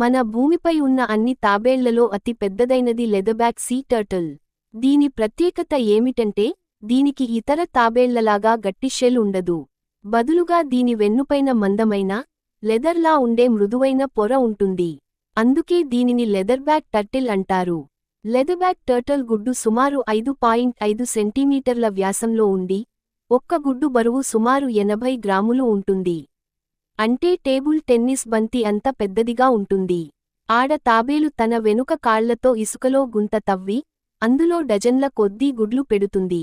మన భూమిపై ఉన్న అన్ని తాబేళ్ళలో అతి పెద్దదైనది లెదబ్యాక్ సీ టర్టిల్. దీని ప్రత్యేకత ఏమిటంటే దీనికి ఇతర తాబేళ్ళలాగా గట్టి షెల్ ఉండదు. బదులుగా దీని వెన్నుపైన మందమైన లెదర్లా ఉండే మృదువైన పొర ఉంటుంది. అందుకే దీనిని లెదర్బ్యాక్ టర్టిల్ అంటారు. లెదర్బ్యాక్ టర్టల్ గుడ్డు సుమారు ఐదు పాయింట్ ఐదు సెంటీమీటర్ల వ్యాసంలో ఉండి ఒక్క గుడ్డు బరువు సుమారు ఎనభై గ్రాములు ఉంటుంది. అంటే టేబుల్ టెన్నిస్ బంతి అంత పెద్దదిగా ఉంటుంది. ఆడ తాబేలు తన వెనుక కాళ్ళతో ఇసుకలో గుంత తవ్వి అందులో డజన్ల కొద్దీ గుడ్లు పెడుతుంది.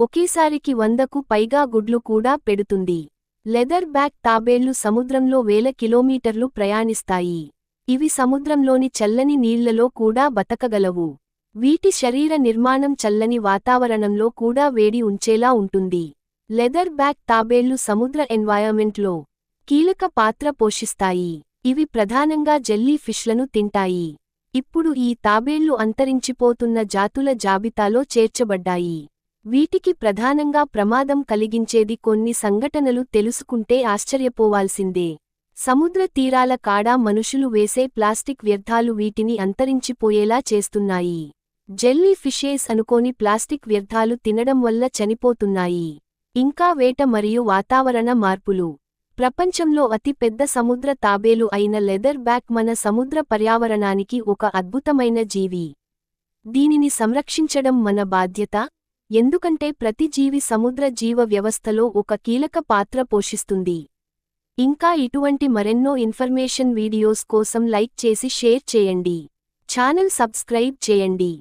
ఒకేసారికి వందకు పైగా గుడ్లు కూడా పెడుతుంది. లెదర్ బ్యాక్ తాబేళ్ళు సముద్రంలో వేల కిలోమీటర్లు ప్రయాణిస్తాయి. ఇవి సముద్రంలోని చల్లని నీళ్ళలో కూడా బతకగలవు. వీటి శరీర నిర్మాణం చల్లని వాతావరణంలో కూడా వేడి ఉంచేలా ఉంటుంది. లెదర్ బ్యాక్ తాబేళ్ళు సముద్ర ఎన్వాయర్మెంట్లో కీలక పాత్ర పోషిస్తాయి. ఇవి ప్రధానంగా జెల్లీ ఫిష్లను తింటాయి. ఇప్పుడు ఈ తాబేళ్ళు అంతరించిపోతున్న జాతుల జాబితాలో చేర్చబడ్డాయి. వీటికి ప్రధానంగా ప్రమాదం కలిగించేది కొన్ని సంఘటనలు తెలుసుకుంటే ఆశ్చర్యపోవాల్సిందే. సముద్ర తీరాల కాడా మనుషులు వేసే ప్లాస్టిక్ వ్యర్థాలు వీటిని అంతరించిపోయేలా చేస్తున్నాయి. జెల్లీ ఫిషేస్ అనుకోని ప్లాస్టిక్ వ్యర్థాలు తినడం వల్ల చనిపోతున్నాయి. ఇంకా వేట మరియు వాతావరణ మార్పులు. ప్రపంచంలో అతి పెద్ద సముద్ర తాబేలు అయిన లెదర్ బ్యాక్ మన సముద్ర పర్యావరణానికి ఒక అద్భుతమైన జీవి. దీనిని సంరక్షించడం మన బాధ్యత ఎందుకంటే ప్రతి జీవి సముద్ర జీవ వ్యవస్థలో ఒక కీలక పాత్ర పోషిస్తుంది. ఇంకా ఇటువంటి మరెన్నో ఇన్ఫర్మేషన్ వీడియోస్ కోసం లైక్ చేసి షేర్ చేయండి. ఛానల్ సబ్స్క్రైబ్ చేయండి.